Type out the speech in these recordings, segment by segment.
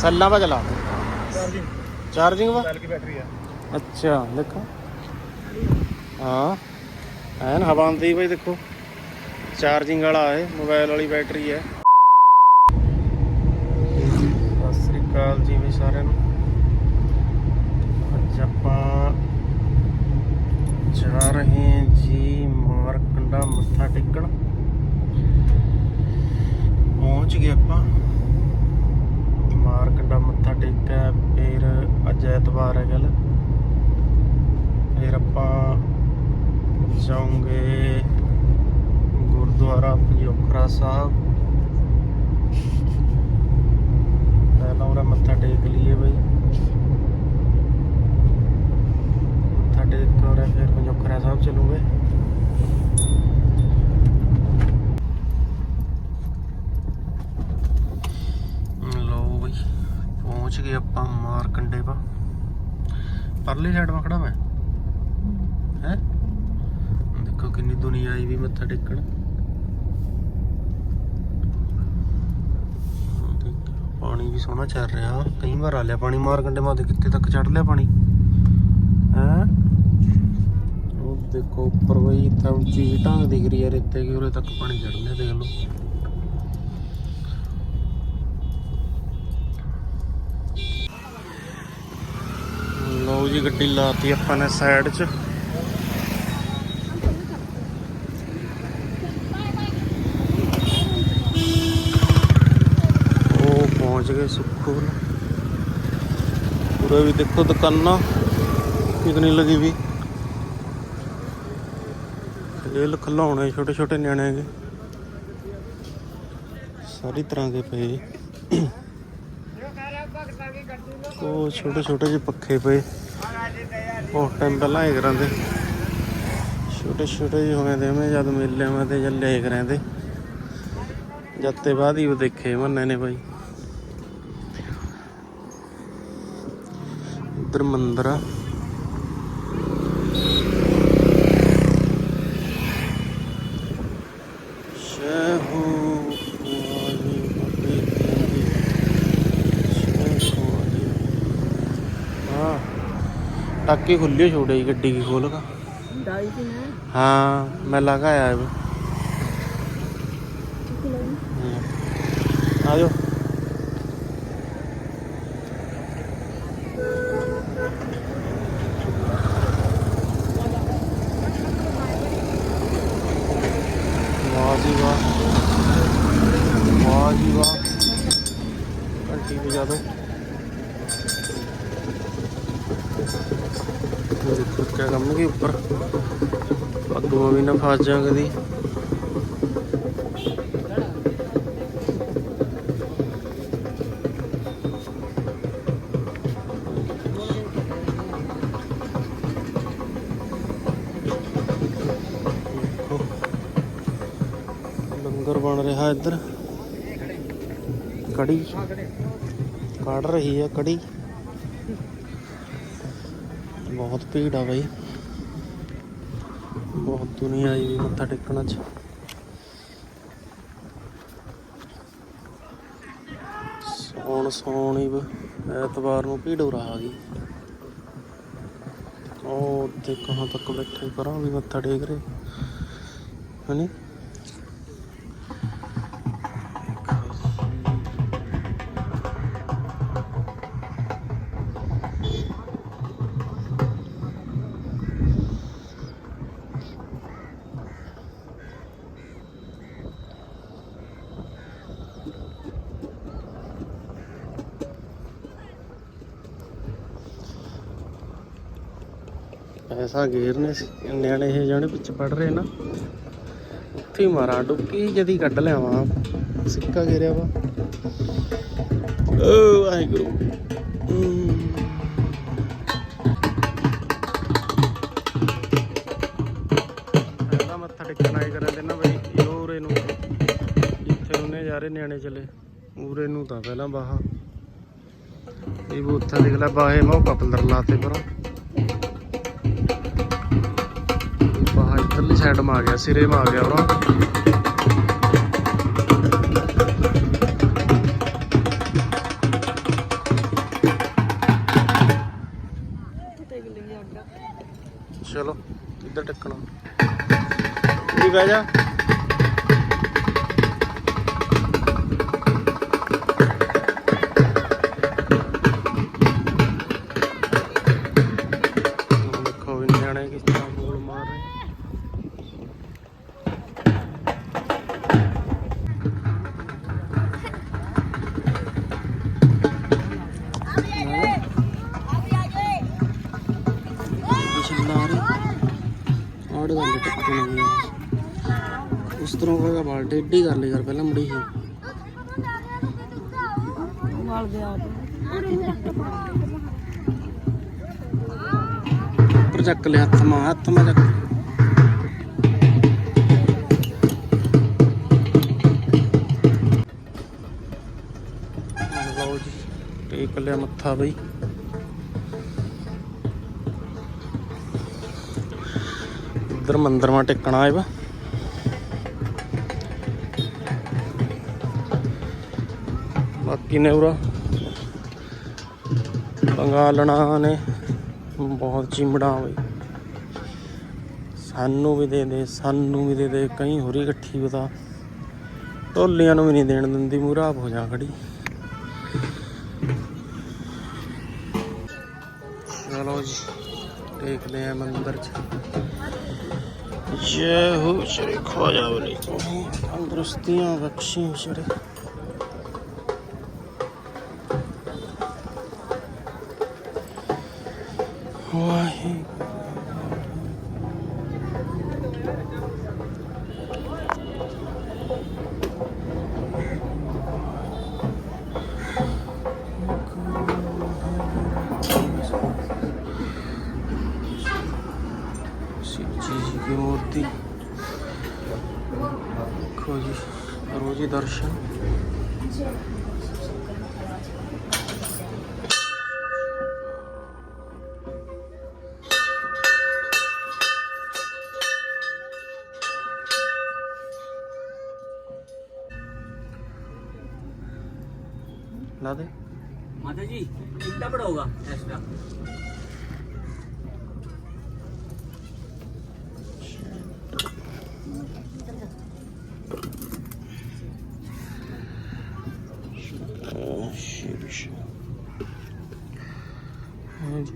ਸੈੱਲਾਂ 'ਪਾ ਚਲਾ ਚਾਰਜਿੰਗ। ਚਾਰਜਿੰਗ ਵਾ? ਸੈਲ ਬੈਟਰੀ ਅੱਛਾ ਦੇਖੋ। ਹਾਂ ਐਨ ਹਵਾ ਆਉਂਦੀ ਬਈ ਦੇਖੋ। ਚਾਰਜਿੰਗ ਵਾਲਾ ਹੈ ਮੋਬਾਈਲ ਵਾਲੀ ਬੈਟਰੀ ਹੈ ਸਤਿ ਸ੍ਰੀ ਅਕਾਲ ਜੀ ਵੀ ਸਾਰਿਆਂ ਨੂੰ ਅੱਜ ਆਪਾਂ ਜਾ ਰਹੇ ਹਾਂ ਜੀ ਮਾਰਕੰਡਾ ਮੱਥਾ ਟੇਕਣ ਪਹੁੰਚ ਗਏ ਆਪਾਂ ਮਾਰਕੰਡਾ ਮੱਥਾ ਟੇਕਿਆ ਫਿਰ ਅੱਜ ਐਤਵਾਰ ਹੈ ਗੱਲ ਫਿਰ ਆਪਾਂ ਜਾਉਂਗੇ ਗੁਰਦੁਆਰਾ ਪੰਜੋਖਰਾ ਸਾਹਿਬ ਪਹਿਲਾਂ ਉਹਦਾ ਮੱਥਾ ਟੇਕ ਲਈਏ ਬਈ ਮੱਥਾ ਟੇਕ ਕੇ ਉਹਦਾ ਫਿਰ ਪੰਜੋਖਰਾ ਸਾਹਿਬ ਚੱਲੂਗੇ ਲਓ ਬਈ ਪਹੁੰਚ ਗਏ ਆਪਾਂ ਮਾਰਕੰਡੇ ਪਾ ਪਰਲੀ ਸਾਈਡ ਮਾ ਖੜਾ ਮੈਂ। ਹੈ? ਦੇਖੋ ਕਿੰਨੀ ਦੁਨੀਆ ਆਈ ਵੀ ਮੱਥਾ ਟੇਕਣ। ਪਾਣੀ ਵੀ ਸੋਹਣਾ ਚੱਲ ਰਿਹਾ। ਕਈ ਵਾਰ ਆ ਲਿਆ ਪਾਣੀ, ਮਾਰ ਕੰਡੇ ਦੇ ਕਿੱਥੇ ਤੱਕ ਚੜ ਲਿਆ ਪਾਣੀ? ਹੈ? ਉਹ ਦੇਖੋ ਉੱਪਰ ਬਈ ਤਾਂ ਉੱਚੀ ਢਾਂਗ ਦਿਖ ਰਹੀ ਹੈ ਰੇਤੇ ਕਿ ਉਰੇ ਤੱਕ ਪਾਣੀ ਚੜ ਲਿਆ ਦੇਖ ਲਓ। ਲਓ ਜੀ ਗੱਡੀ ਲਾਤੀ ਆਪਾਂ ਨੇ ਸਾਈਡ 'ਚ। ਉਹ ਪਹੁੰਚ ਗਏ ਸੁਖਪੁਰ। ਪੂਰਾ ਵੀ ਦੇਖੋ ਦੁਕਾਨਾਂ, ਕਿਤਨੀ ਲੱਗੀ ਵੀ। ਖੇਲ ਖਿਲੌਣੇ ਛੋਟੇ ਛੋਟੇ ਨਿਆਣੇ ਦੇ ਸਾਰੀ ਤਰ੍ਹਾਂ ਦੇ ਪਏ। ਉਹ ਛੋਟੇ ਛੋਟੇ ਜਿਹੇ ਪੱਖੇ ਪਏ। ਬਹੁਤ ਟਾਈਮ ਪਹਿਲਾਂ ਇਹ ਕਰਾਂਦੇ। ਛੋਟੇ ਛੋਟੇ ਜਿਹੇ ਹੋਏ ਦੇ ਮੈਂ ਜਦ ਮੇਲਿਆਂ ਮੈਂ ਤੇ ਜਦ ਲੈ ਕਰਾਂਦੇ। ਜਦ ਤੇ ਬਾਅਦ ਹੀ ਉਹ ਦੇਖੇ ਮੰਨੇ ਨੇ ਬਾਈ। ਇੱਧਰ ਮੰਦਰ ਆ। ਸ਼ਹਿਹੂ ਵਾਲੀ टाकी खुली छोटे गड्डी की खोल का हाँ। मैं लगाया है। आ जाओ वाह जी वाह। घंटी बजा दो। ਸਾਹਮਣੇ ਉੱਪਰ। ਅੱਗੋਂ ਵੀ ਨਾ ਫਸ ਜਾ ਕਦੀ। ਲੰਗਰ ਬਣ ਰਿਹਾ ਇੱਧਰ। ਕੜੀ। ਕੜ ਰਹੀ ਹੈ ਕੜੀ। ਬਹੁਤ ਭੀੜ ਆ ਬਾਈ। ਬਹੁਤ ਦੁਨੀਆ ਆਈ ਵੀ ਮੱਥਾ ਟੇਕਣ ਅੱਜ ਸੌਣ ਸੌਣ ਹੀ ਐਤਵਾਰ ਨੂੰ ਭੀੜ ਹੋ ਰਹਾ ਗਈ। ਉਹ ਉੱਥੇ ਕਹਾਂ ਤੱਕ ਬੈਠੇ, ਪਰਾਂ ਵੀ ਮੱਥਾ ਟੇਕ ਰਹੇ। ਹਨੀ? ਐਸਾ ਗੇਰਨੇ ਸੀ। ਨਿਆਣੇ ਇਹ ਜਾਣੇ ਪਿੱਛੇ ਪੜ ਰਹੇ ਨਾ, ਉੱਥੇ ਹੀ ਮਾਰਾਂ ਡੁੱਕੀ ਜਦੀ ਕੱਢ ਲਿਆਵਾਂ, ਸਿੱਕਾ ਗੇਰਿਆ ਵਾ। ਓ ਵਾਹਿਗੁਰੂ। ਹਮ। ਪਹਿਲਾਂ ਮੱਥਾ ਟੇਕਣ ਆਏ ਕਰਨ ਦੇ ਬਈ ਯੋਰੇ ਨੂੰ, ਜਿੱਥੇ ਉਹਨੇ ਯਾਰੇ ਨਿਆਣੇ ਚਲੇ, ਉਰੇ ਨੂੰ ਤਾਂ ਪਹਿਲਾਂ ਬਾਹਾ। ਇਹ ਬੂਥਾ ਦੇਖ ਲੈ, ਬਾਹੇ ਮੌਕਾ ਪਲਰ ਲਾਤੇ ਪਰਾਂ ਸਾਈਡ ਮਾ ਆ ਗਿਆ, ਸਿਰੇ ਮਾ ਆ ਗਿਆ ਉਹਨਾਂ। ਚਲੋ, ਇੱਧਰ ਟੱਕਣਾ ਠੀਕ ਆ ਜਾ। ਇਸ ਤਰ੍ਹਾਂ ਹੋਗਾ ਬਾਲ ਟੇਢੀ ਕਰ ਲਈ ਯਾਰ, ਪਹਿਲਾਂ ਮੁੜੀ ਸੀ। ਨਾਲ ਦੇ ਆ ਉੱਪਰ ਚੱਕ ਲਿਆ, ਹੱਥ ਮਾ ਹੱਥ ਮਾ ਚੱਕ। ਲਓ ਜੀ, ਟੇਕ ਲਿਆ ਮੱਥਾ ਬਈ। ਬਾਕੀ ਨੇ ਉਰਾ। ਬੰਗਾਲਣਾ ਨੇ ਬਹੁਤ ਚਿਮੜਾ ਬਈ। ਸਾਨੂੰ ਵੀ ਦੇ ਦੇ, ਸਾਨੂੰ ਵੀ ਦੇ ਦੇ, ਕਈ ਹੋਰੀ ਇਕੱਠੀ ਬਤਾ ਢੋਲੀਆਂ ਨੂੰ ਵੀ ਨਹੀਂ ਦੇਣ ਦਿੰਦੀ, ਮੂਹਰਾ ਹੋ ਜਾ ਖੜੀ। ਚਲੋ ਜੀ, ਦੇਖਦੇ ਆ ਮੰਦਰ ਚ। ਜੈ ਹੋ ਸ਼੍ਰੀ ਖਵਾਜਾ ਬਲੀ ਤੰਦਰੁਸਤੀਆਂ ਬਖਸ਼ੀ ਸ਼੍ਰੀ। ਵਾਹਿਗੁਰੂ ला दे माता जी कितना बड़ा होगा एक्स्ट्रा शीर्ष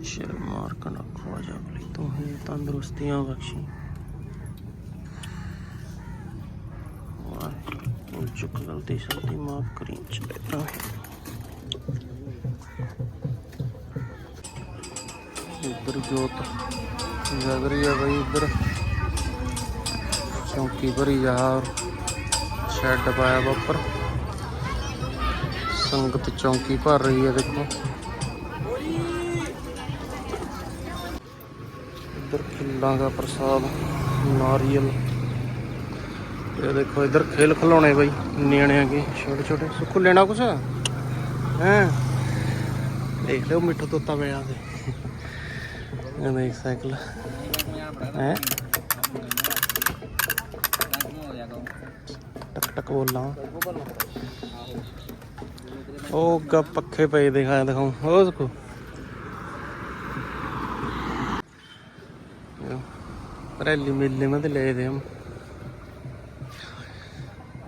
शर मार कर ख्वाजा बली तुम्हें तंदुरुस्तियां बख्शी वाह चुक गलती सलती माफ करी चलेता इधर ਇੱਧਰ ਜੋਤ ਜਗ ਰਹੀ ਹੈ ਇੱਧਰ। ਚੌਂਕੀ ਭਰੀ ਜਾ ਸ਼ੈੱਡ ਪਾਇਆ ਉੱਪਰ। ਸੰਗਤ ਚੌਂਕੀ ਭਰ ਰਹੀ ਹੈ ਦੇਖੋ। ਇੱਧਰ ਖਿੱਲਾਂ ਦਾ ਪ੍ਰਸਾਦ, ਨਾਰੀਅਲ। ਇਹ ਦੇਖੋ ਇੱਧਰ ਖੇਲ ਖਿਲਾਉਣੇ ਬਾਈ ਨਿਆਣਿਆਂ ਕੇ ਛੋਟੇ ਛੋਟੇ ਸੁੱਕੂ ਲੈਣਾ ਕੁਛ? ਹੈ? ਦੇਖ ਲਓ ਮਿੱਠਾ ਤੋਤਾ ਬੈਣਾ ਤੇ ਕਹਿੰਦਾ ਇੱਕ ਸਾਈਕਲ। ਹੈ? ਟਕ ਟਕ ਬੋਲਾਂ। ਉਹ ਗਾ ਪੱਖੇ ਪਏ ਦਿਖਾ ਦਿਖਾਉ। ਉਹ ਦੇਖੋ ਰੈਲੀ ਮੇਲੇ ਮੈਂ ਤੇ ਲੈ ਦੇ ਹਮ।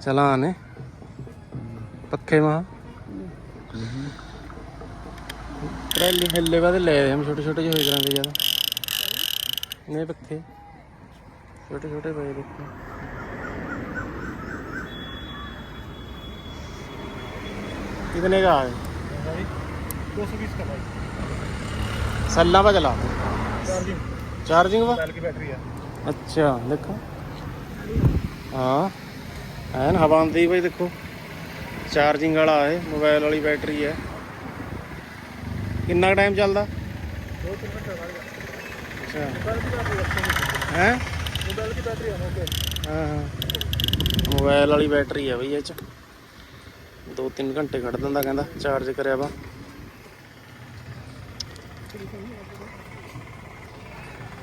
ਚਲਾ ਨੇ ਪੱਖੇ ਮਾ ਰੈਲੀ ਹੱਲੇ ਬਾਅਦ ਲੈ ਦੇ ਹਮ ਛੋਟੇ ਛੋਟੇ ਜਿਹੇ ਹੋਏ ਕਰਾਂਗੇ ਜ਼ਿਆਦਾ। ज़्यादा नहीं पक्के छोटे छोटे पे देखो कितने का है दो सौ बीस का भाई सल्ला पर चला चार्जिंग चार्जिंग पर मोबाइल की बैटरी है ਅੱਛਾ ਦੇਖੋ ਹਾਂ ਐਨ ਹਵਾ ਆਉਂਦੀ ਬਈ ਦੇਖੋ ਚਾਰਜਿੰਗ ਵਾਲਾ ਹੈ ਮੋਬਾਈਲ ਵਾਲੀ ਬੈਟਰੀ ਹੈ ਕਿੰਨਾ ਟਾਈਮ ਚੱਲਦਾ दो तीन मिनट ਹੈ ਮੋਬਾਈਲ ਵਾਲੀ ਬੈਟਰੀ ਆ ਬਈ ਇਹ ਚ। 2-3 ਘੰਟੇ ਖੜ ਦਿੰਦਾ ਕਹਿੰਦਾ ਚਾਰਜ ਕਰਿਆ ਵਾ।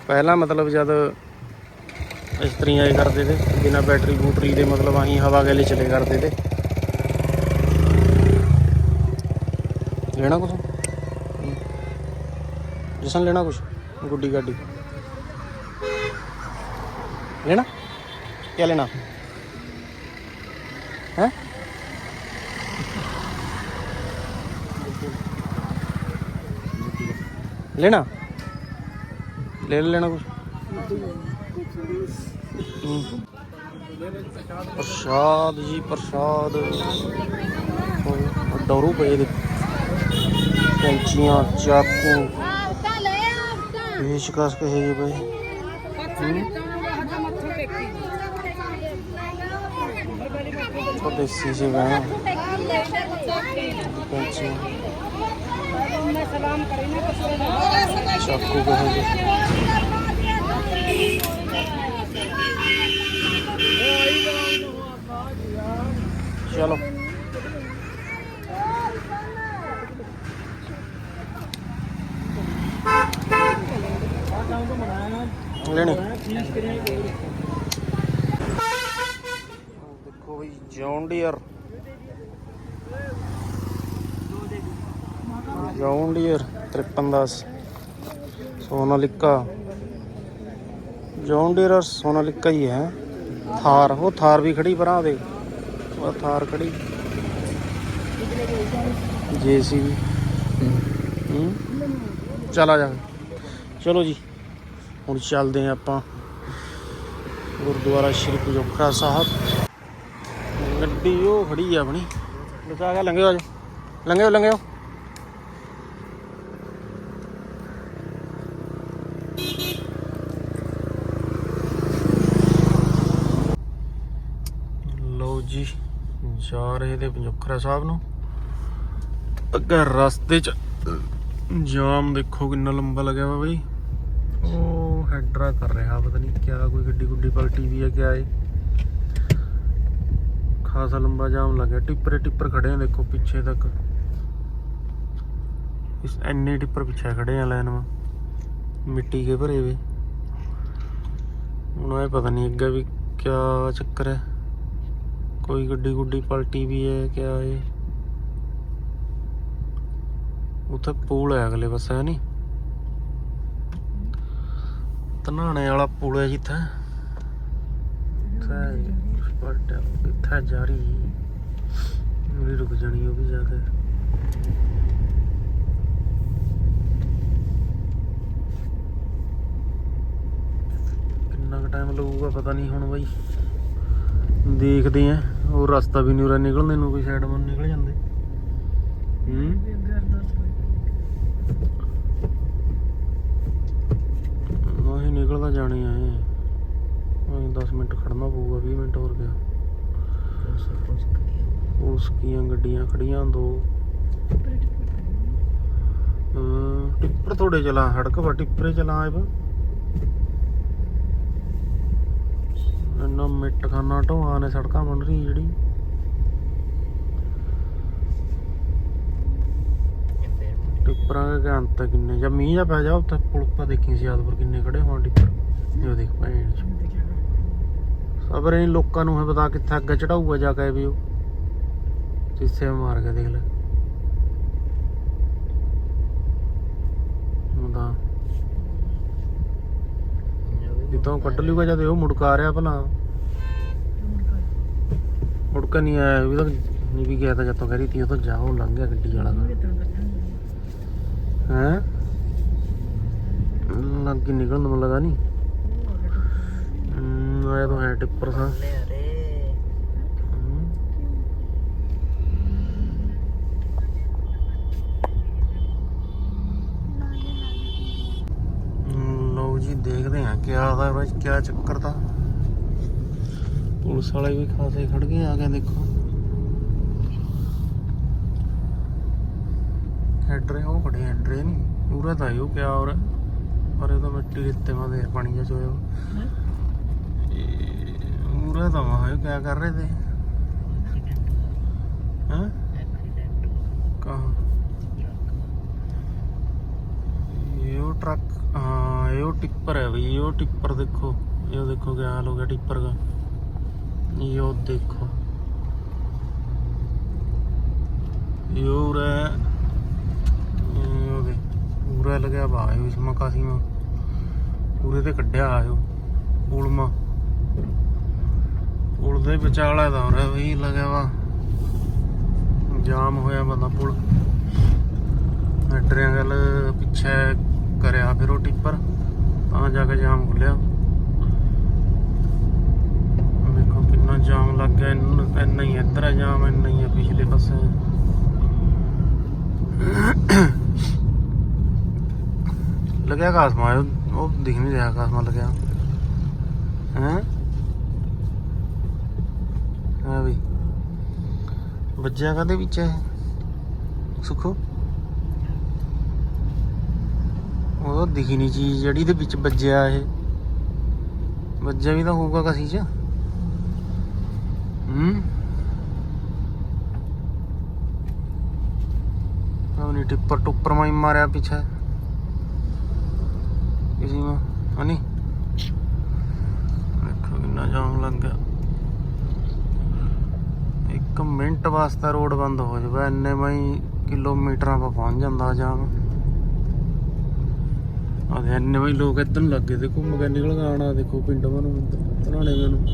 ਪਹਿਲਾਂ ਮਤਲਬ ਜਦ ਇਸ ਤਰੀਆਂ ਇਹ ਕਰਦੇ ਤੇ ਬਿਨਾ ਬੈਟਰੀ ਬੂਟਰੀ ਦੇ ਮਤਲਬ ਆਹੀ ਹਵਾ ਗੇਲੇ ਚਲੇ ਕਰਦੇ ਤੇ। ਲੈਣਾ ਕੁਝ ਜਸਨ ਲੈਣਾ ਕੁਝ गुड्डी गाडी लेना? क्या लेना? है? लेना? ले लेना कुछ। हम्म। प्रसाद जी, प्रसाद। डरू पे कैंचियाँ, चाकू। ਕੈਂਚੀਆਂ ਚਾਕੂ ਪੇਸ਼ਕਸ਼ ਕਹੇ ਜੀ ਪਏ ਉਹ ਦੇਸੀ ਸੀ ਗਾ ਕੈਂਚੀਆਂ ਚਾਕੂ ਕਹੇ ਜੀ ਲੈਣੀ। ਦੇਖੋ ਬਈ John Deere John Deere 5310 Sonalika. John Deere Sonalika ਹੀ ਹੈ। ਥਾਰ, ਉਹ ਥਾਰ ਵੀ ਖੜੀ ਭਰਾ ਦੇ ਉਹ ਥਾਰ ਖੜੀ। ਜੇਸੀਬੀ ਹੂੰ। ਚਲ ਆ ਜਾ। ਚਲੋ ਜੀ। ਹੁਣ ਚੱਲਦੇ ਹਾਂ ਆਪਾਂ ਗੁਰਦੁਆਰਾ ਸ਼੍ਰੀ ਪਜੋਖਰਾ ਸਾਹਿਬ। ਗੱਡੀ ਉਹ ਖੜੀ ਆ ਆਪਣੀ। ਲਗਾ ਕੇ ਲੰਘਿਓ ਅੱਜ। ਲੰਘਿਓ ਲੰਘਿਓ। ਲਓ ਜੀ, ਜਾ ਰਹੇ ਤੇ ਪੰਜੋਖਰਾ ਸਾਹਿਬ ਨੂੰ। ਅੱਗੇ ਰਸਤੇ 'ਚ ਜਾਮ ਦੇਖੋ ਕਿੰਨਾ ਲੰਬਾ ਲੱਗਿਆ ਵਾ ਬਈ। ਉਹ ਕਰ ਰਿਹਾ, ਪਤਾ ਨਹੀਂ ਕਿਆ, ਕੋਈ ਗੱਡੀ ਗੁੱਡੀ ਪਲਟੀ ਵੀ ਹੈ ਕਿਆ ਏ। ਖਾਸਾ ਲੰਬਾ ਜਾਮ ਲੱਗਿਆ ਟਿੱਪਰੇ ਟਿੱਪਰ ਖੜੇ ਆ ਦੇਖੋ ਪਿੱਛੇ ਤੱਕ। ਇਸ ਐਨੇ ਟਿੱਪਰ ਪਿੱਛੇ ਖੜੇ ਆ ਲਾਈਨ ਮਾ ਮਿੱਟੀ ਕੇ ਭਰੇ ਵੇ। ਹੁਣ ਇਹ ਪਤਾ ਨਹੀਂ ਅੱਗੇ ਵੀ ਕਿਆ ਚੱਕਰ ਹੈ। ਕੋਈ ਗੱਡੀ ਗੁੱਡੀ ਪਲਟੀ ਵੀ ਹੈ ਕਿਆ ਏ। ਉੱਥੇ ਪੂਲ ਹੈ ਅਗਲੇ ਪਾਸੇ, ਹੈ ਨਹੀਂ ਤਨਾਣੇ ਵਾਲਾ ਪੁਲ ਹੈ ਜਿੱਥੇ ਉੱਥੇ ਸਪਾਟ ਇੱਥੇ ਜਾ ਰਹੀ ਮੇਰੀ ਰੁਕ ਜਾਣੀ ਉਹ ਵੀ ਜਾ ਕੇ। ਕਿੰਨਾ ਕੁ ਟਾਈਮ ਲੱਗੂਗਾ ਪਤਾ ਨਹੀਂ ਹੁਣ ਬਾਈ। ਦੇਖਦੇ ਆ, ਉਹ ਰਸਤਾ ਵੀ ਨਹੀਂ ਉਰਾ ਨਿਕਲਣੇ ਨੂੰ ਕੋਈ ਸਾਈਡ ਮਨ ਨਿਕਲ ਜਾਂਦੇ। ਹੂੰ? ਉਹੀ ਨਿਕਲਦਾ ਜਾਣੇ ਆ। ਇਹ ਉਹੀ 10 ਮਿੰਟ ਖੜਨਾ ਪਊਗਾ 20 ਮਿੰਟ ਹੋਰ ਗਿਆ। ਪੁਲਿਸ ਕੀਆਂ ਗੱਡੀਆਂ ਖੜੀਆਂ ਦੋ। ਟਿੱਪਰ ਥੋੜੇ ਚਲਾ ਸੜਕ ਪਰ ਟਿੱਪਰੇ ਚਲਾ ਆਏ ਬਾ ਇੰਨਾ ਮਿੱਟ ਖਾਨਾ ਢੋਆਂ ਨੇ ਸੜਕਾਂ ਬਣ ਰਹੀ ਜਿਹੜੀ। ਟਿੱਪਰਾਂ ਦੇ ਘੰਟ ਤਾਂ ਕਿੰਨੇ ਜਾਂ ਮੀਂਹ ਜਾਂ ਪੈ ਜਾ ਉੱਥੇ ਪੁਲ ਦੇਖੀ ਸੀ ਯਾਦਪੁਰ ਕਿੰਨੇ ਖੜੇ ਹੋਣ ਟਿੱਪਰ ਜੋ ਦੇਖ ਭੈਣ ਸਬਰ ਨਹੀਂ ਲੋਕਾਂ ਨੂੰ ਹੈ ਪਤਾ ਕਿੱਥੇ ਅੱਗੇ ਚੜਾਊਗਾ ਜਾ ਕੇ ਵੀ ਉਹ। ਜਿੱਥੇ ਮਾਰ ਕੇ ਦੇਖ ਲੈ। ਹੁੰਦਾ ਜਿੱਦੋਂ ਕੱਢ ਲੂਗਾ ਜਦ ਉਹ ਮੁੜਕਾ ਰਿਹਾ ਭਲਾ। ਮੁੜਕਾ ਨਹੀਂ ਆਇਆ ਵੀ ਤਾਂ ਨਹੀਂ ਵੀ ਗਿਆ ਤਾਂ ਜਦੋਂ ਕਰੀ ਤੀ ਉਹ ਤਾਂ ਜਾਓ ਲੰਘ ਗਿਆ ਗੱਡੀ ਵਾਲਾ। ਹੈ? ਲੱਗੀ ਨਿਕਲਣ ਨੂੰ ਲਗਾ ਨਹੀਂ ਆਇਆ ਤਾਂ ਹੈ ਟਿੱਪਰ ਸਾਂ। ਜੀ ਦੇਖਦੇ ਹਾਂ ਕੀ ਆਦਾ ਬਸ ਕੀ ਚੱਕਰ ਦਾ। ਪੁਲਿਸ ਵਾਲੇ ਵੀ ਖਾਸੇ ਖੜ ਗਏ ਆ ਗਏ ਦੇਖੋ। ਹੈਡਰੇ ਉਹ ਖੜੇ ਹੈਡਰੇ ਨਹੀਂ ਪੂਰਾ ਤਾਂ ਇਹੋ ਕਿਆ ਹੋਰ, ਪਰ ਇਹ ਤਾਂ ਮਿੱਟੀ ਰਿੱਤੇ ਮਾ ਦੇ ਪਾਣੀ ਜਿਹਾ ਚੋਇਆ ਪੂਰਾ ਤਾਂ ਮਾ ਇਹ ਕਿਆ ਕਰ ਰਹੇ ਤੇ। ਹਾਂ? ਕਹਾਂ? ਇਹ ਉਹ ਟਰੱਕ, ਹਾਂ, ਇਹ ਉਹ ਟਿੱਪਰ ਹੈ ਬਈ, ਇਹ ਉਹ ਟਿੱਪਰ ਦੇਖੋ। ਇਹ ਉਹ ਦੇਖੋ ਕਿਆ ਹਾਲ ਹੋ ਗਿਆ ਟਿੱਪਰ ਦਾ ਇਹ ਉਹ ਦੇਖੋ ਇਹ ਉਹ ਰੇ ਇਹ ਉਹਦੇ ਪੂਰਾ ਲਗਿਆ ਬਾਇਓ ਇਸ ਮਾ ਕਾਸੀ ਮਾ ਪੂਰੇ ਤੇ ਕੱਢਿਆ ਆਇਓ ਉਲਮਾ ਪੁਲ ਦੇ ਵਿਚਾਲਾ ਦਾ ਵੀ ਲੱਗਿਆ ਵਾ। ਜਾਮ ਹੋਇਆ ਬੰਦਾ ਪੁਲ। ਟਰਿਆਂ ਗੱਲ ਪਿੱਛੇ ਕਰਿਆ ਫਿਰ ਉਹ ਟਿੱਪਰ, ਤਾਂ ਜਾ ਕੇ ਜਾਮ ਖੁੱਲਿਆ ਦੇਖੋ ਕਿੰਨਾ ਜਾਮ ਲੱਗ ਗਿਆ, ਇੰਨਾ ਹੀ ਇੱਧਰ ਜਾਮ, ਇੰਨਾ ਹੀ ਹੈ ਪਿਛਲੇ ਪਾਸੇ। ਲੱਗਿਆ ਕਾਸਮਾ ਉਹ ਦਿਖ ਨਹੀਂ ਰਿਹਾ ਕਾਸਮਾ ਲੱਗਿਆ। ਹੈ? ਆ ਵੀ। ਵੱਜਿਆ ਕਦੇ ਵਿੱਚ ਇਹ? ਸੁਖੋ। ਉਹ ਦਿਖੀ ਨਹੀਂ ਚੀਜ਼ ਜਿਹੜੀ ਦੇ ਵਿੱਚ ਵੱਜਿਆ ਇਹ। ਵੱਜਿਆ ਵੀ ਤਾਂ ਹੋਊਗਾ ਕਸੀ ਚ। ਹੂੰ? ਉਹਨੇ ਟਿੱਪਰ ਟੁੱਪਰ ਮਾਈ ਮਾਰਿਆ ਪਿੱਛੇ। ਕਿਸੇ ਨੂੰ, ਹਨੀ? ਦੇਖੋ ਕਿੰਨਾ ਜਾਮ ਲੱਗ ਗਿਆ। ਇੱਕ ਮਿੰਟ ਵਾਸਤੇ ਰੋਡ ਬੰਦ ਹੋ ਜਾਵੇ ਇੰਨੇ ਮਈ ਕਿਲੋਮੀਟਰਾਂ ਪਾ ਪਹੁੰਚ ਜਾਂਦਾ ਜਾਮ। ਆਦੇ ਇੰਨੇ ਮਈ ਲੋਕ ਇੱਧਰ ਨੂੰ ਲੱਗੇ, ਦੇਖੋ ਮਕੈਨਿਕਲ ਗਾਣਾ ਦੇਖੋ ਪਿੰਡ ਨੂੰ ਤਨਾਣੇ ਨੂੰ।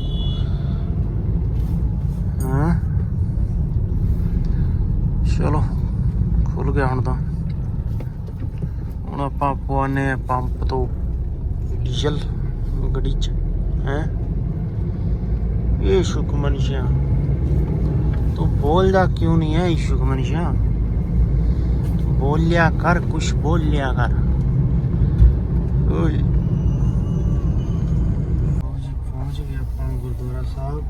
ਹਾਂ? ਚਲੋ ਖੁੱਲ ਗਿਆ ਹੁਣ ਤਾਂ। ਹੁਣ ਆਪਾਂ ਪਵਾਨੇ ਪੰਪ ਤੋਂ ਡੀਜ਼ਲ ਗੱਡੀ ਚ ਹੈ ਇਹ ਸ਼ੁਕ ਮਨਸ਼ਾ ਤੂੰ ਬੋਲਦਾ ਕਿਉਂ ਨਹੀਂ ਹੈ ਇਸ਼ੁਕ ਮਨਸ਼ਾ ਬੋਲਿਆ ਕਰ ਕੁਛ ਬੋਲਿਆ ਕਰ ਓਏ ਪਹੁੰਚ ਪਹੁੰਚ ਗਏ ਆਪਾਂ ਗੁਰਦੁਆਰਾ ਸਾਹਿਬ